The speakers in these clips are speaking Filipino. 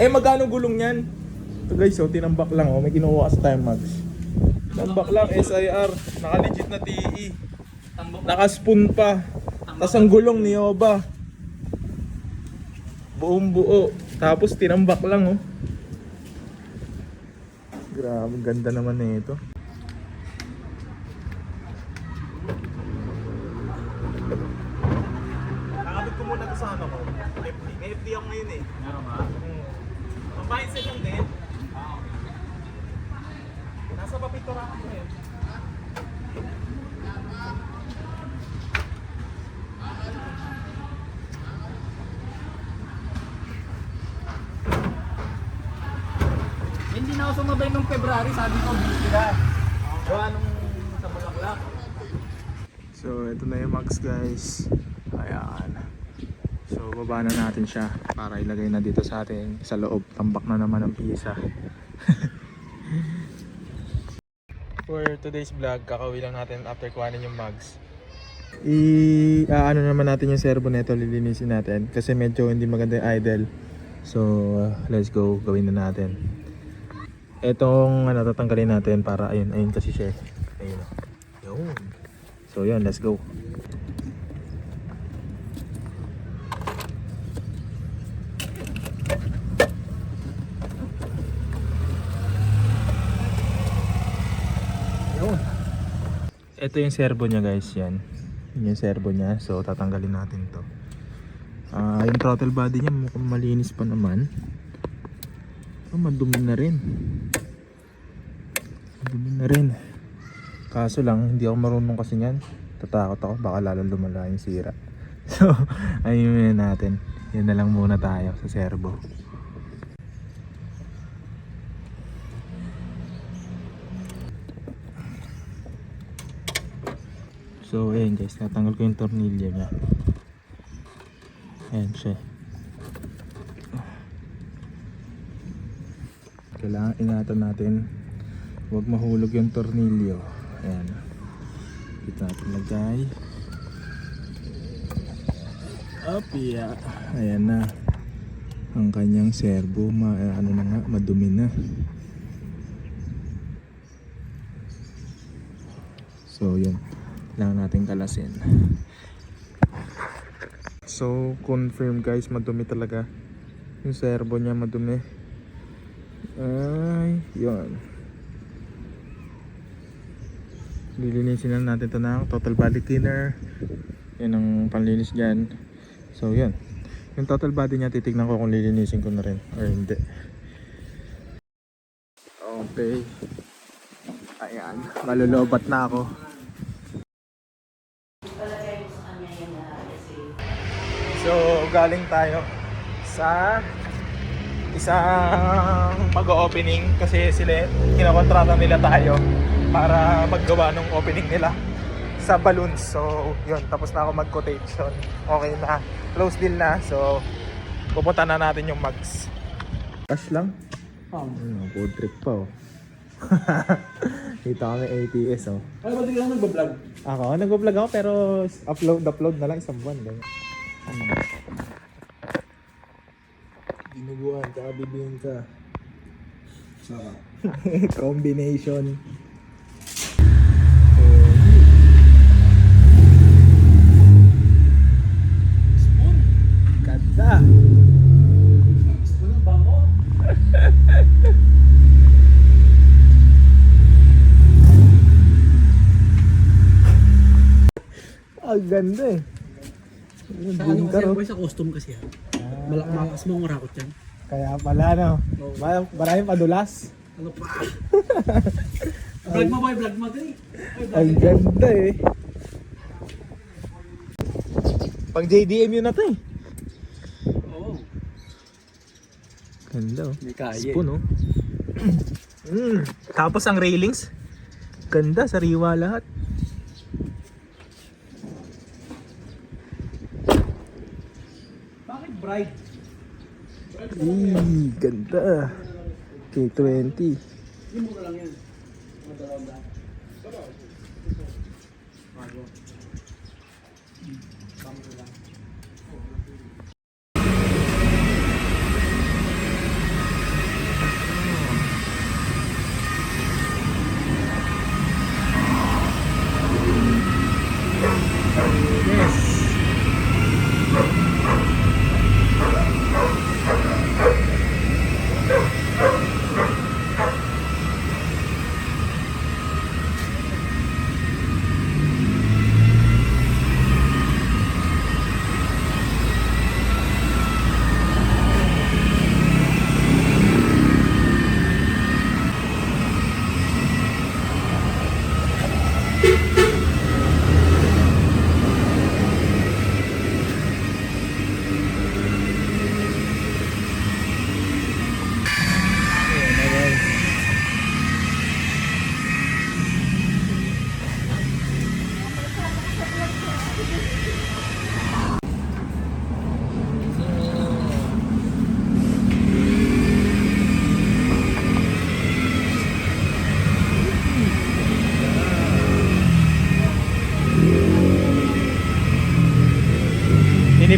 Eh, magkano gulong yan? Ito guys, oh, tinambak lang. Oh. May kinuha sa time mags. Tinambak lang, SIR. Naka-legit na TE. Naka-spoon pa. Tapos ang gulong ni Oba. Buong buo. Tapos tinambak lang, oh. Grabe, ganda naman na ito. Nakabit ko muna to sa ano ko. FD. May FD ako ngayon eh. Meron ba? Hmm. Mindset lang din. Nasa papiturahan ko eh. Hindi na ako sumabay nung February, sabi ko, busy ka. Gawa nung sa Bulaklak. So, ito na yung mags guys. Ayan. So, baba na natin siya para ilagay na dito sa ating sa loob. Tambak na naman ang pisa. For today's vlog, kakauwi lang natin after kuhanin yung mags. I ano naman natin yung servo nito, lilinisin natin kasi medyo hindi maganda yung idle. So, uh, let's go, gawin na natin. Etong ano tatanggalin natin para ayun, ayun kasi siya. eh. Ayun. Yun. So yun, let's go. Ito yung servo niya guys, yan. Yun yung servo niya. So tatanggalin natin to. Ah, yung throttle body niya mukhang malinis pa naman. Oh, madumi na rin. Madumi na rin. Kaso lang, hindi ako marunong kasi niyan. Tatakot ako, baka lalo lumala yung sira. So, ayun na natin. Yan na lang muna tayo sa servo. So, ayun guys, natanggal ko yung tornilyo niya. Ayan siya. Kailangan ingatan natin Huwag mahulog yung tornilyo. Ayan. Dito natin lagay. Up, yeah. Ayan na. Ang kanyang servo, ma ano na nga, madumi na. So, yun. Kailangan natin kalasin. So, confirm guys, madumi talaga. Yung servo niya madumi. Ay, yun. lilinisin lang natin ito ng total body cleaner yun ang panlinis dyan so yun yung total body niya titignan ko kung lilinisin ko na rin or hindi okay ayan malulobat na ako so galing tayo sa isang mag-opening kasi sila kinakontrata nila tayo para maggawa ng opening nila sa balloons. So, yun, tapos na ako mag-quotation. Okay na. Close deal na. So, pupunta na natin yung mags. Cash lang? Oh. Ano, food trip pa oh. Dito kami ATS oh. Ay, ba't lang nagbablog? Ako, nag-vlog ako pero upload upload na lang isang buwan. Ganyan. Dinuguan, tsaka bibingka. Sarap. Combination. Ganda. Spoon ang bango. Ang ganda eh. Ayun, Sa ano bingka, kasi boy, sa costume kasi yan. Malak malakas mo ang rakot yan. Kaya pala no. Oo. Ma- Maraming padulas. Ano pa? vlog mo boy, vlog mo dali. Ay, vlog. Ang ganda eh. Pang JDM yun na to eh. Oo. Ganda oh. Hindi kaya. Spoon oh. mm. Tapos ang railings. Ganda, sariwa lahat. Bright? Eee, ganda. K20. Yung mura lang yan. Mga dalawang daan. Bago. Hmm. Bago lang.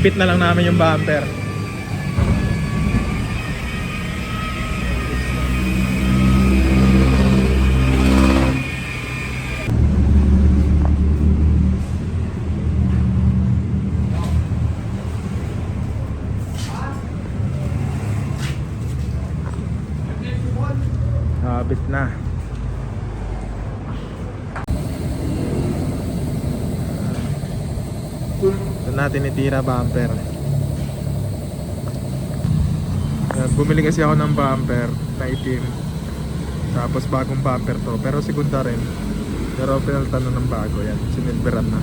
Inipit na lang namin yung bumper. Habit na. Ito natin itira bumper. Bumili kasi ako ng bumper na itim. Tapos bagong bumper to. Pero segunda rin. Pero pinalitan na ng bago yan. Sinilberan na.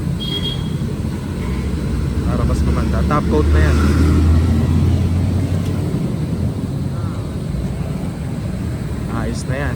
Para mas gumanda. Top coat na yan. Ayos na yan.